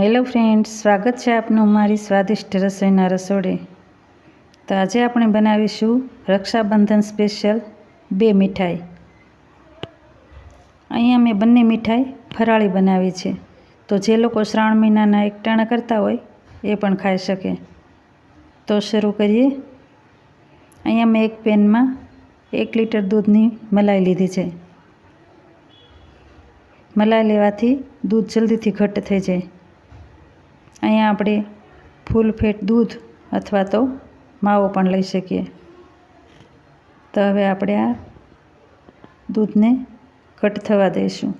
Hello friends, સ્વાગત છે આપનું મારી સ્વાદિષ્ટ રસોઈના રસોડે. તો આજે આપણે બનાવીશું રક્ષાબંધન સ્પેશિયલ બે મીઠાઈ. અહીંયા મેં બંને મીઠાઈ ફરાળી બનાવી છે. તો જે લોકો શ્રાવણ મહિનાના એકટાણા કરતા હોય એ પણ ખાઈ શકે. તો શરૂ કરીએ. અહીંયા મેં એક પેનમાં એક લીટર દૂધની મલાઈ લીધી છે. મલાઈ લેવાથી દૂધ જલ્દીથી ઘટ્ટ થઈ જાય. અહીંયા આપણે ફૂલ ફેટ દૂધ અથવા તો માવો પણ લઈ શકીએ. તો હવે આપણે આ દૂધને ઘટ થવા દઈશું.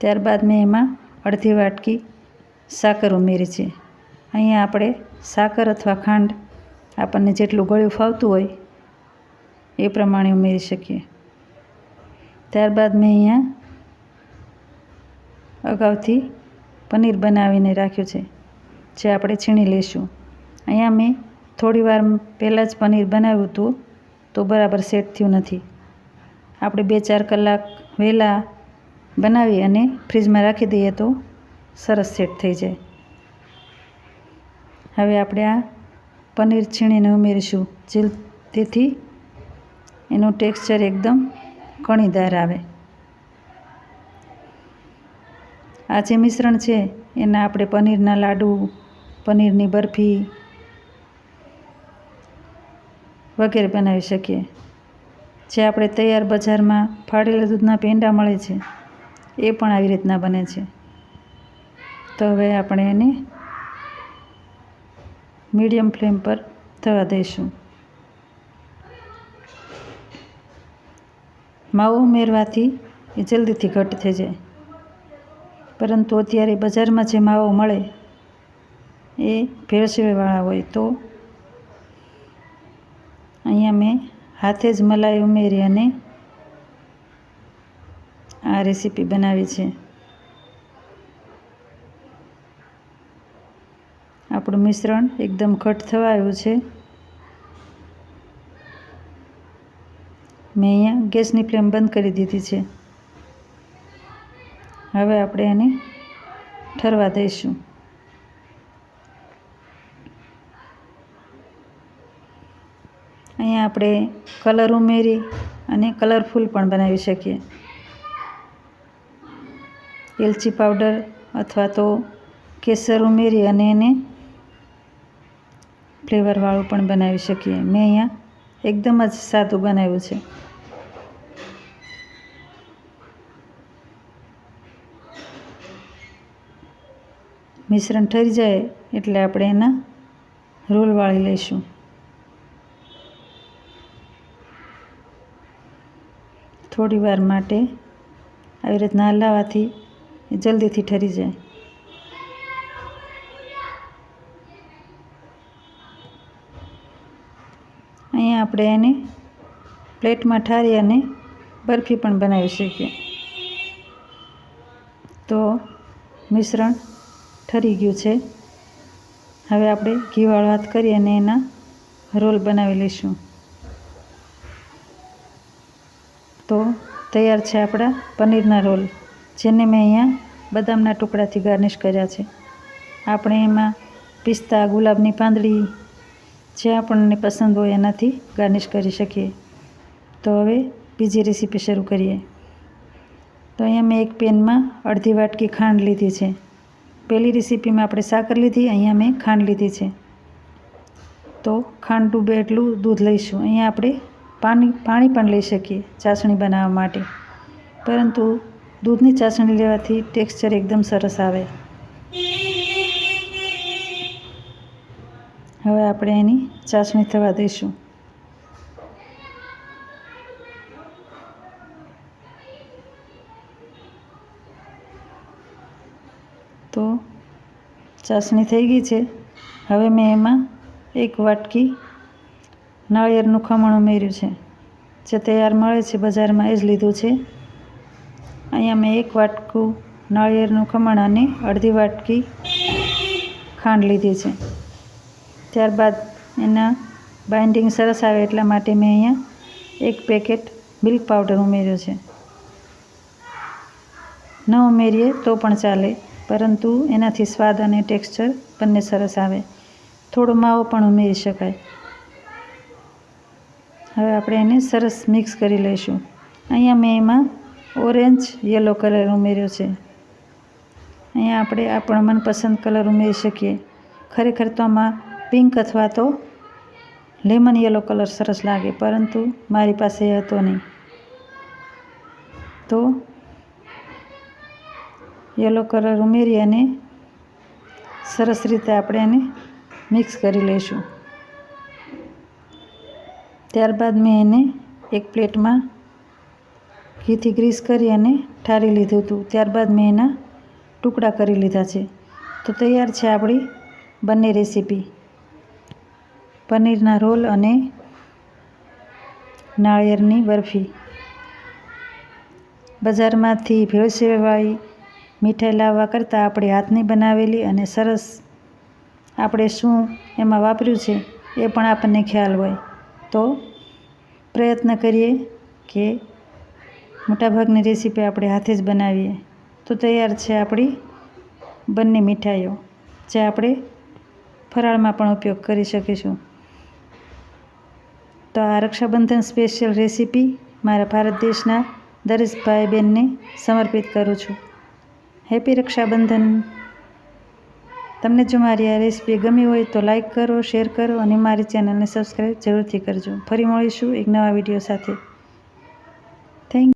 ત્યારબાદ મેં એમાં અડધી વાટકી સાકર ઉમેરી છે. અહીંયા આપણે સાકર અથવા ખાંડ આપણને જેટલું ગળ્યું ફાવતું હોય એ પ્રમાણે ઉમેરી શકીએ. ત્યારબાદ મેં અહીંયા અગાઉથી પનીર બનાવીને રાખ્યું છે. જે આપણે છીણી લઈશું. અહીંયા મેં થોડીવાર પહેલાં જ પનીર બનાવ્યું હતું, તો બરાબર સેટ થયું નથી. આપણે બે ચાર કલાક વહેલા બનાવી અને ફ્રીજમાં રાખી દઈએ તો સરસ સેટ થઈ જાય. હવે આપણે આ પનીર છીણીને ઉમેરીશું. જે તેથી એનું ટેક્સચર એકદમ કણીદાર આવે. આ જે મિશ્રણ છે, એના આપણે પનીરના લાડુ પનીરની બરફી વગેરે બનાવી શકીએ. જે આપણે તૈયાર બજારમાં ફાડેલા દૂધના પેંડા મળે છે, એ પણ આવી રીતના બને છે. તો હવે આપણે એને મીડિયમ ફ્લેમ પર થવા દઈશું. માવો ઉમેરવાથી એ જલ્દીથી ઘટ થઈ જાય. પરંતુ અત્યારે બજારમાં જે માવો મળે એ ભેળસેળવાળા હોય તો. અહીંયા મેં હાથે જ મલાઈ ઉમેરી અને આ રેસીપી બનાવી છે. આપણું મિશ્રણ એકદમ ઘટ થવા આવ્યું છે. મેં અહીંયા ગેસની ફ્લેમ બંધ કરી દીધી છે. હવે આપણે એને ઠરવા દઈશું. અહીંયા આપણે કલર ઉમેરી અને કલરફુલ પણ બનાવી શકીએ. એલચી પાવડર અથવા તો કેસર ઉમેરી અને એને ફ્લેવરવાળું પણ બનાવી શકીએ. મેં અહીંયા એકદમ જ સાદું બનાવ્યું છે. મિશ્રણ ઠરી જાય એટલે આપણે એના રોલ વાળી લઈશું. થોડી વાર માટે આવી રીતના હલાવવાથી એ જલ્દીથી ઠરી જાય. અહીંયા આપણે એને પ્લેટમાં ઠારી અને બરફી પણ બનાવી શકીએ. તો મિશ્રણ ઠરી ગયું છે. હવે આપણે ઘીવાળો હાથ કરી અને એના રોલ બનાવી લઈશું. તો તૈયાર છે આપણા પનીરના રોલ, જેને મેં અહીંયા બદામના ટુકડાથી ગાર્નિશ કર્યા છે. આપણે એમાં પિસ્તા, ગુલાબની પાંદડી જે આપણને પસંદ હોય એનાથી ગાર્નિશ કરી શકીએ. તો હવે બીજી રેસીપી શરૂ કરીએ. તો અહીંયા મેં એક પેનમાં અડધી વાટકી ખાંડ લીધી છે. પહેલી રેસીપીમાં આપણે સાકર લીધી, અહીંયા મેં ખાંડ લીધી છે. તો ખાંડ ડૂબે એટલું દૂધ લઈશું. અહીંયા આપણે પાણી પાણી પણ લઈ શકીએ ચાસણી બનાવવા માટે. પરંતુ દૂધની ચાસણી લેવાથી ટેક્સચર એકદમ સરસ આવે. હવે આપણે એની ચાસણી થવા દઈશું. તો ચાસણી થઈ ગઈ છે. હવે મેં એમાં એક વાટકી નાળિયેરનું ખમણ ઉમેર્યું છે. જે તૈયાર મળે છે બજારમાં એ જ લીધું છે. અહીંયા મેં એક વાટકું નાળિયેરનું ખમણ અને અડધી વાટકી ખાંડ લીધી છે. ત્યારબાદ એના બાઇન્ડિંગ સરસ આવે એટલા માટે મેં અહીંયા એક પેકેટ મિલ્ક પાવડર ઉમેર્યો છે. ન ઉમેરીએ તો પણ ચાલે, પરંતુ એનાથી સ્વાદ અને ટેક્સચર બંને સરસ આવે. થોડો માવો પણ ઉમેરી શકાય. હવે આપણે એને સરસ મિક્સ કરી લઈશું. અહીંયા મેં એમાં ઓરેન્જ યલો કલર ઉમેર્યો છે. અહીંયા આપણે આપણો મનપસંદ કલર ઉમેરી શકીએ. ખરેખર તો આમાં પિંક અથવા તો લેમન યલો કલર સરસ લાગે, પરંતુ મારી પાસે હતો નહીં. તો યલો કલર ઉમેરી અને સરસ રીતે આપણે એને મિક્સ કરી લઈશું. ત્યારબાદ મેં એને એક પ્લેટમાં ઘીથી ગ્રીસ કરી અને ઠારી લીધું હતું. ત્યારબાદ મેં એના ટુકડા કરી લીધા છે. તો તૈયાર છે આપણી બંને રેસીપી. પનીરના રોલ અને નાળિયેરની બરફી. બજારમાંથી ભેળસેળવાળી મીઠાઈ લાવવા કરતાં આપણે હાથની બનાવેલી અને સરસ આપણે શું એમાં વાપર્યું છે એ પણ આપણને ખ્યાલ હોય. તો પ્રયત્ન કરીએ કે મોટાભાગની રેસીપી આપણે હાથે જ બનાવીએ. તો તૈયાર છે આપણી બંને મીઠાઈઓ, જે આપણે ફરાળમાં પણ ઉપયોગ કરી શકીશું. તો આ રક્ષાબંધન સ્પેશિયલ રેસીપી મારા ભારત દેશના દરેક ભાઈ બહેનને સમર્પિત કરું છું. હેપી રક્ષાબંધન. તમને જો મારી આ રેસીપી ગમી હોય તો લાઈક કરો, શેર કરો અને મારી ચેનલને સબસ્ક્રાઈબ જરૂરથી કરજો. ફરી મળીશું એક નવા વીડિયો સાથે.